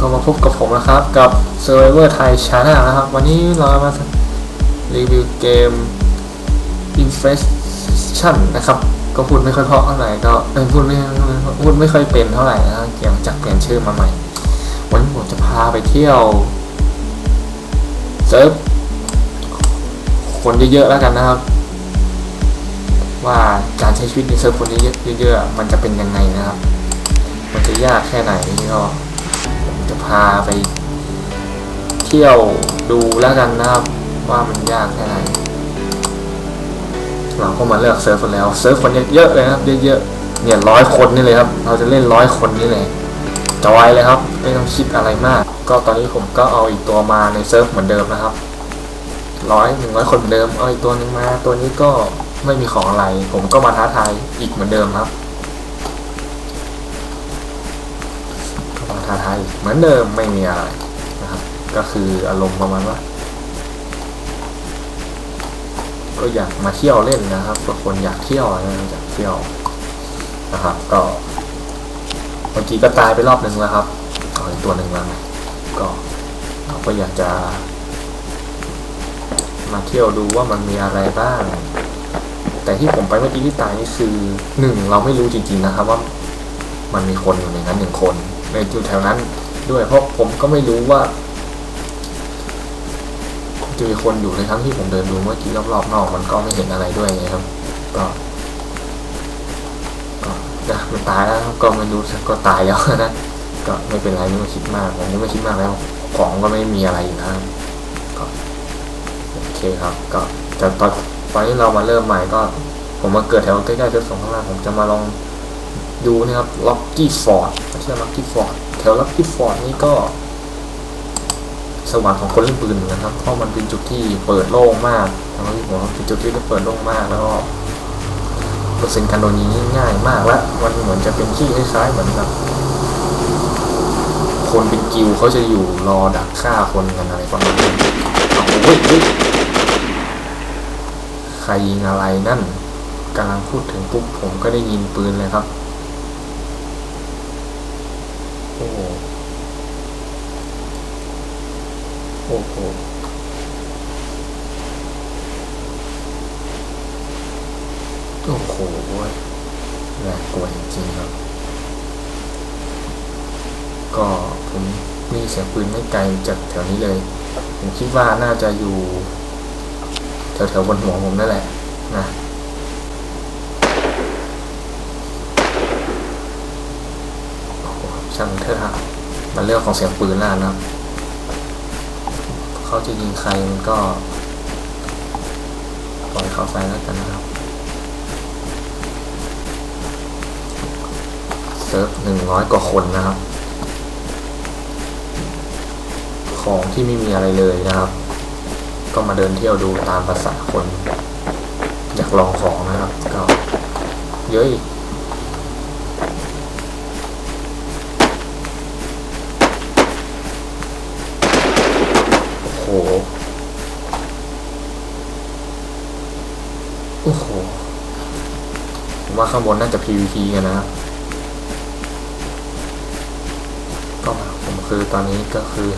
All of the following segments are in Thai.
ก็มาพบกับผมนะครับ กับ Survivor Thai Channel นะครับ วันนี้เรามารีวิวเกม Infestation นะครับ ก็พูดไม่ค่อยเพราะเท่าไหร่ก็พูดไม่พูดไม่ค่อยเป็นเท่าไหร่นะเกี่ยวจากเปลี่ยนชื่อมาใหม่ วันนี้ผมจะพาไปเที่ยวเซิร์ฟคนเยอะๆแล้วกันนะครับ ว่าการใช้ชีวิตในเซิร์ฟคนเยอะๆมันจะเป็นยังไงนะครับ มันจะยากแค่ไหนก็ผมจะ พาไป เที่ยวดูแล้วกันนะครับ ว่ามันยากแค่ไหนเราก็มาเลือกเซิร์ฟกันแล้วเซิร์ฟคนเยอะๆเลยครับเยอะๆเนี่ยร้อยคนนี่เลยครับ เราจะเล่นร้อยคนนี่เลยจอยเลยครับไม่ต้องคิดอะไรมาก ก็ตอนนี้ผมก็เอาอีกตัวมาในเซิร์ฟเหมือนเดิมนะครับร้อยหนึ่งร้อยคนเดิมเอาอีกตัวนึงมา ตัวนี้ก็ไม่มีของอะไร ผมก็มาท้าทายอีกเหมือนเดิมครับ ก็มาท้าทายเหมือนเดิมไม่มีอะไรนะครับ ก็คืออารมณ์ประมาณว่า ก็อยากมาเที่ยวเล่นนะครับบางคนอยากเที่ยวนะอยากเที่ยวนะครับ ก็เมื่อกี้ก็ตายไปรอบหนึ่งแล้วครับเอาอีกตัวหนึ่งมาใหม่ก็เราก็อยากจะ มาเที่ยวดูว่ามันมีอะไรบ้าง แต่ที่ผมไปเมื่อกี้ที่ตายนี่คือหนึ่งเราไม่รู้จริงๆนะครับว่ามันมีคนอยู่ในนั้นหนึ่งคน ในจุดแถวนั้นด้วย เพราะผมก็ไม่รู้ว่า จะมีคนอยู่ในทั้งที่ผมเดินดูเมื่อกี้รอบๆนอกมันก็ไม่เห็นอะไรด้วยไงครับ ก็ก็นะมันตายแล้วก็ไม่รู้ก็ตายแล้วนะก็ไม่เป็นไรไม่ต้องคิดมากผมก็ไม่คิดมากแล้ว ของก็ไม่มีอะไรอยู่นะก็โอเคครับ ก็แต่ตอนตอนนี้เรามาเริ่มใหม่ก็ ผมมาเกิดแถวใกล้ๆจ้าสองข้างล่างผมจะมาลอง ดูนะครับล็อกกี้ฟอร์ดไม่ใช่ล็อกกี้ฟอร์ดแถวล็อกกี้ฟอร์ดนี่ก็ สวรรค์ของคนเล่นปืนนกันครับ เพราะมันเป็นจุดที่เปิดโล่งมากทั้งที่ผมเป็นจุดที่เปิดโล่งมากแล้วก็เปอร์เซ็นต์การโดนยิงง่ายมากและมันเหมือนจะเป็นที่คล้ายๆเหมือนกับคนเป็นกิวเขาจะอยู่รอดักฆ่าคนกันอะไรประมาณนี้เอาเฮ้ยเฮ้ยใครยิงอะไรนั่นกำลังพูดถึงปุ๊บผมก็ได้ยินปืนเลยครับ โอ้โหโอ้โหโอ้โหน่ากลัวจริงๆครับ ก็ผมมีเสียงปืนไม่ไกลจากแถวนี้เลย ผมคิดว่าน่าจะอยู่แถวๆบนหัวผมนั่นแหละนะ โอ้โห ช่างเถอะครับมันเรื่องของเสียงปืนแล้วนะครับเขาจะยิงใครมันก็ปล่อยเขาไปแล้วกันนะครับเซิร์ฟหนึ่งร้อยกว่าคนนะครับ ของที่ไม่มีอะไรเลยนะครับ ก็มาเดินเที่ยวดูตามภาษาคน อยากลองของนะครับ ก็เยอะอีก โอ้โห โอ้โห ผมว่า ข้างบนน่าจะ PVP กันนะครับก็มาผมคือตอนนี้ก็คือ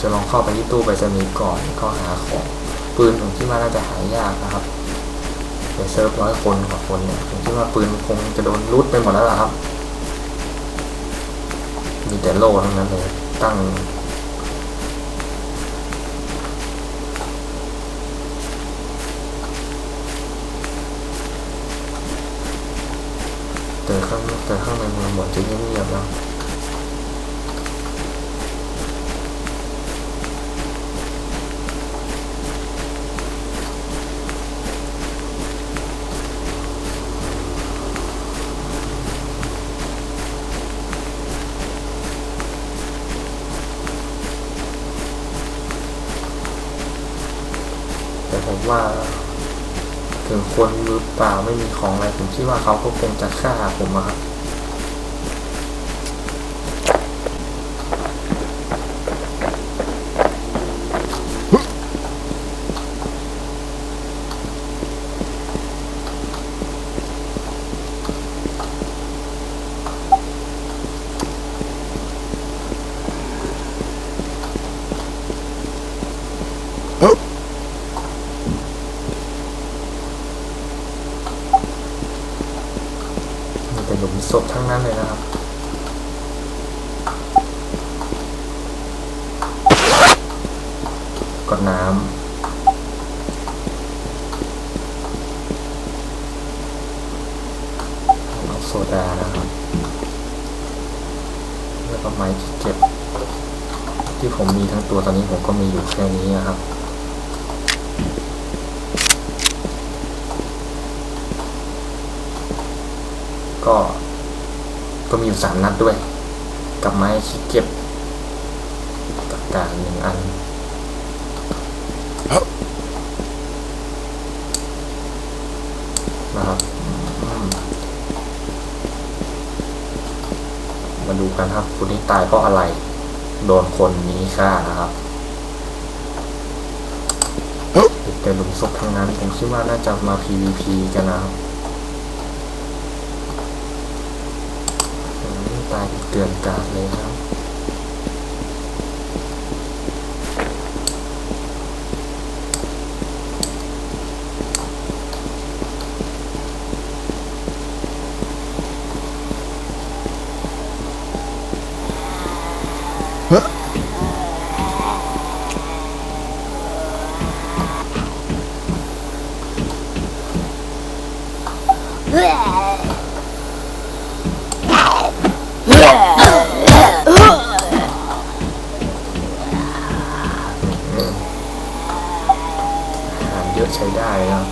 จะลองเข้าไปที่ตู้ไปรษณีก่อนก็หาของปืนผมคิดว่าน่าจะหายากนะครับในเซิร์ฟร้อยคนกว่าคนเนี่ยผมคิดว่าปืนคงจะโดนรูดไปหมดแล้วล่ะครับ มีแต่โล่ทั้งนั้นเลยตั้ง แต่ข้างแต่ข้างในเมืองเหมือนจะเงียบๆแล้วแต่ผมว่าถึงคนมือเปล่าไม่มีของอะไรผมคิดว่าเขาก็คงจะฆ่าผมอะครับ นะครับก็น้ำเอาโซดานะครับแล้วก็ไม้เก็บที่ผมมีทั้งตัวตอนนี้ผมก็มีอยู่แค่นี้นะครับ ก็ ก็มีอยู่สามนัดด้วย กับไม้ที่เก็บตะกร้ารหนึ่งอันนะครับอืมมาดูกันครับคนที่ตายเพราะอะไร โดนคนนี้ฆ่านะครับแต่หลุมศพทั้งนั้นผมคิดว่าน่าจะมา PVP กันนะครับอืม ตายเตือนกาดเลยนะครับอา นะครับ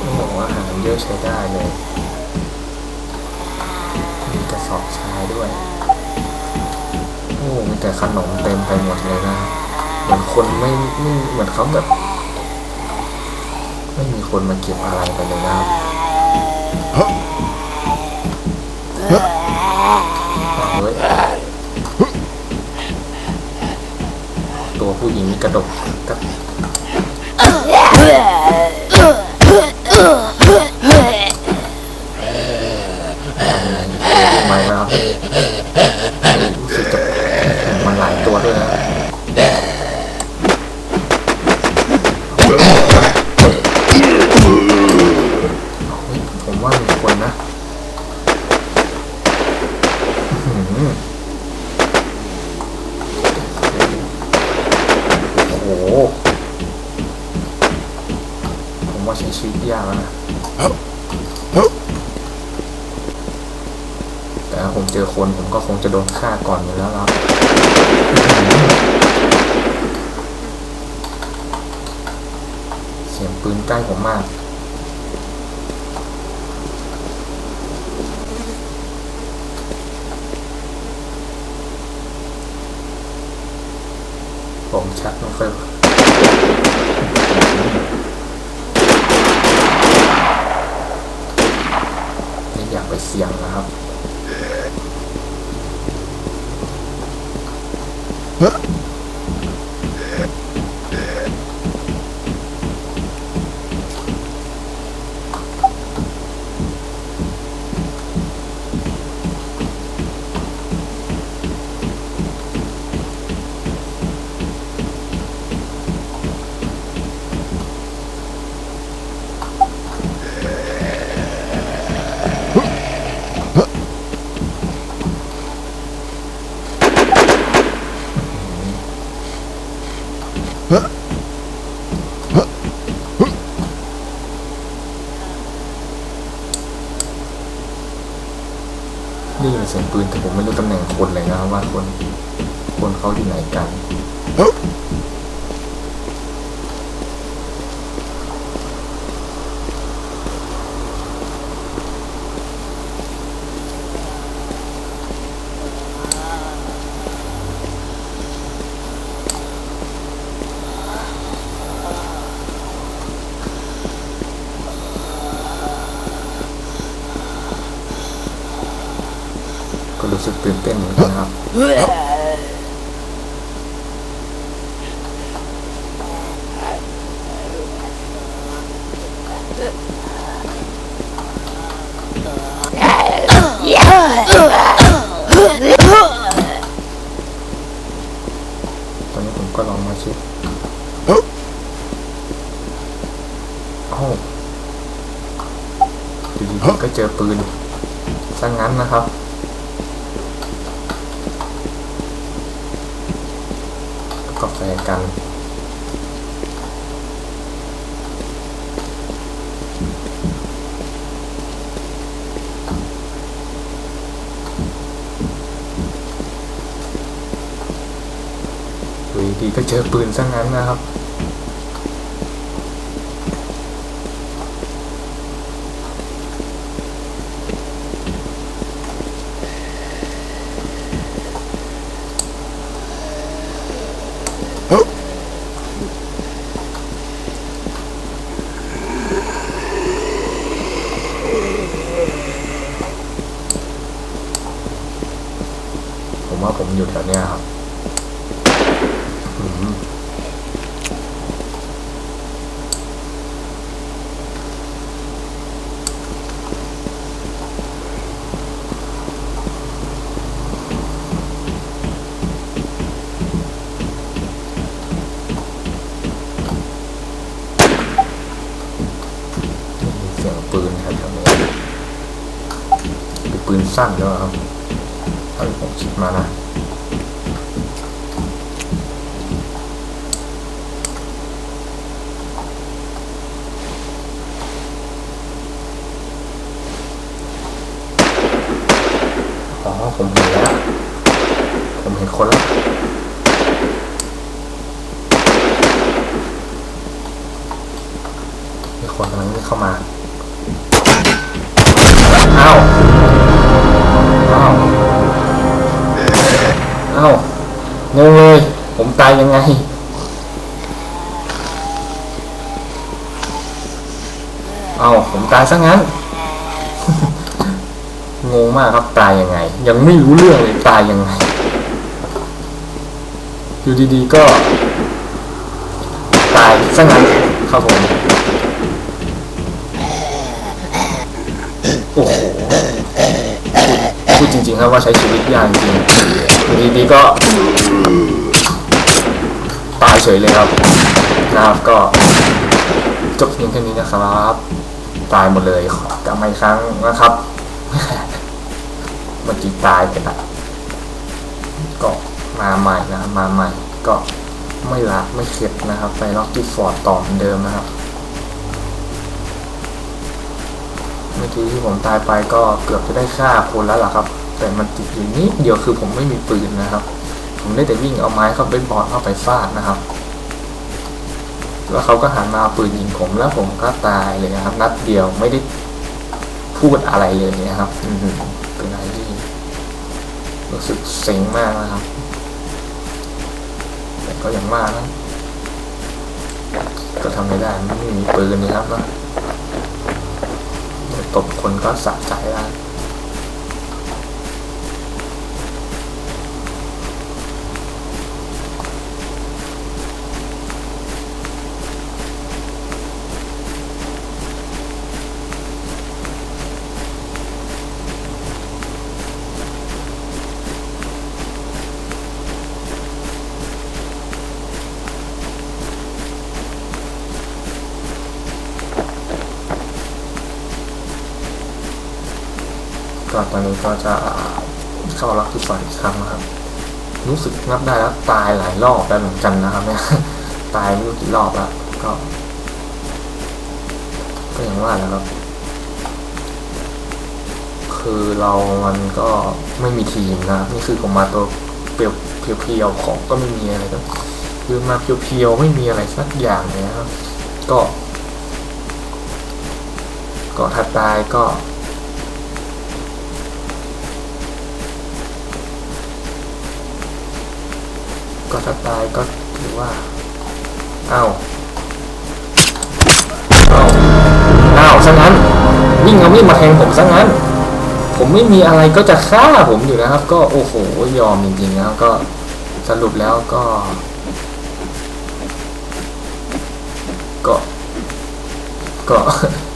ต้องบอกว่าอาหารเยอะใช้ได้เลยมีกระสอบทรายด้วย โอ้มีแต่ขนมเต็มไปหมดเลยนะ เหมือนคนไม่ไม่เหมือนเขาแบบ ไม่มีคนมาเก็บอะไรไปเลยนะ ผู้หญิงกระดกกับตัวใหม่ครับ แต่ถ้าผมเจอคนผมก็คงจะโดนฆ่าก่อนอยู่แล้วครับเสียงปืนใกล้ผมมาก ผมชักไม่ค่อยไม่อยากไปเสี่ยงนะครับ นี่ ไม่รู้ตำแหน่งคนเลยนะครับว่าคนคนเขาอยู่ไหนกัน ก็ รู้สึกตื่นเหมือนกันครับ ตอนนี้ผมก็ลองมาช็คโอ้ดีๆก็เจอปืนซะงั้นนะครับ กัน ดีก็เจอปืนซะงั้นนะครับ แถวเนี้ครับอืมมีเสียปืนแถวๆนี้เป็นปืนสั้นด้วยครับเอ้ยผมคิดมานะ อ๋อ ผมเห็นแล้ว ผมเห็นคนแล้ว มีคนกำลังวิ่งเข้ามา อ้าวอ้าวอ้าวงงเลยผมตายยังไงเอาผมตายซะงั้น งงมากครับตายยังไง ยังไม่รู้เรื่องเลยตายยังไง อยู่ดีๆก็ ตายซะงั้นครับผม โอ้โหพูดจริงๆครับว่าใช้ชีวิตยากจริงอยู่ดีๆก็ตายเฉยเลยครับนะครับก็จบเพียงแค่นี้นะครับ ตายหมดเลยกลับมาอีกครั้งนะครับเมื่อกี้ตายไปละก็มาใหม่นะมาใหม่ก็ไม่ละไม่เข็ดนะครับ ไปล็อกที่ฟอร์ดต่อเหมือนเดิมนะครับ มื่อกี้ที่ผมตายไปก็เกือบจะได้ฆ่าคนแล้วล่ะครับ แต่มันติดอยู่นิดเดียวคือผมไม่มีปืนนะครับ ผมได้แต่วิ่งเอาไม้เข้าไปบอลเข้าไปฟาดนะครับ แล้วเขาก็หันมาเอาปืนยิงผมแล้วผมก็ตายเลยนะครับ นัดเดียวไม่ได้พูดอะไรเลยนะครับอืเป็นอะไรที่รู้สึกเซ็งมากนะครับ แต่ก็อย่างว่านะก็ทำไม่ได้ไม่มีปืนนะครับเนะ ตบคนก็สะใจแล้ว ก็ตอนนี้ก็จะเข้ารับที่สองอีกครั้งนะครับ รู้สึกนับได้แล้วตายหลายรอบแล้วเหมือนกันนะครับเนี่ยตายไม่รู้กี่รอบแล้วก็ก็อย่างว่าแหล้วครับ คือเรามันก็ไม่มีทีมนะนี่คือผมมาตัวเปียวเพียวๆของก็ไม่มีอะไรครับคือมาเพียวๆไม่มีอะไรสักอย่างเลยนะครับ ก็ ก็ถ้าตายก็ ก็ถ้าตายก็ถือว่า เอ้าเอ้าเอ้าซะงั้น วิ่งเอามีดมาแทงผมซะงั้น ผมไม่มีอะไรก็จะฆ่าผมอยู่นะครับ ก็โอ้โหยอมจริงๆนะครับก็สรุปแล้วก็ ก็ ก็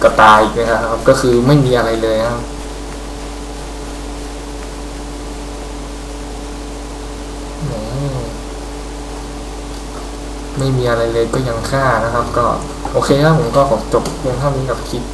ก็ตายอีกนะครับ ก็คือไม่มีอะไรเลยครับแหม ไม่มีอะไรเลยก็ยังฆ่านะครับ ก็โอเคครับผมก็ขอจบเพียงเท่านี้กับคลิป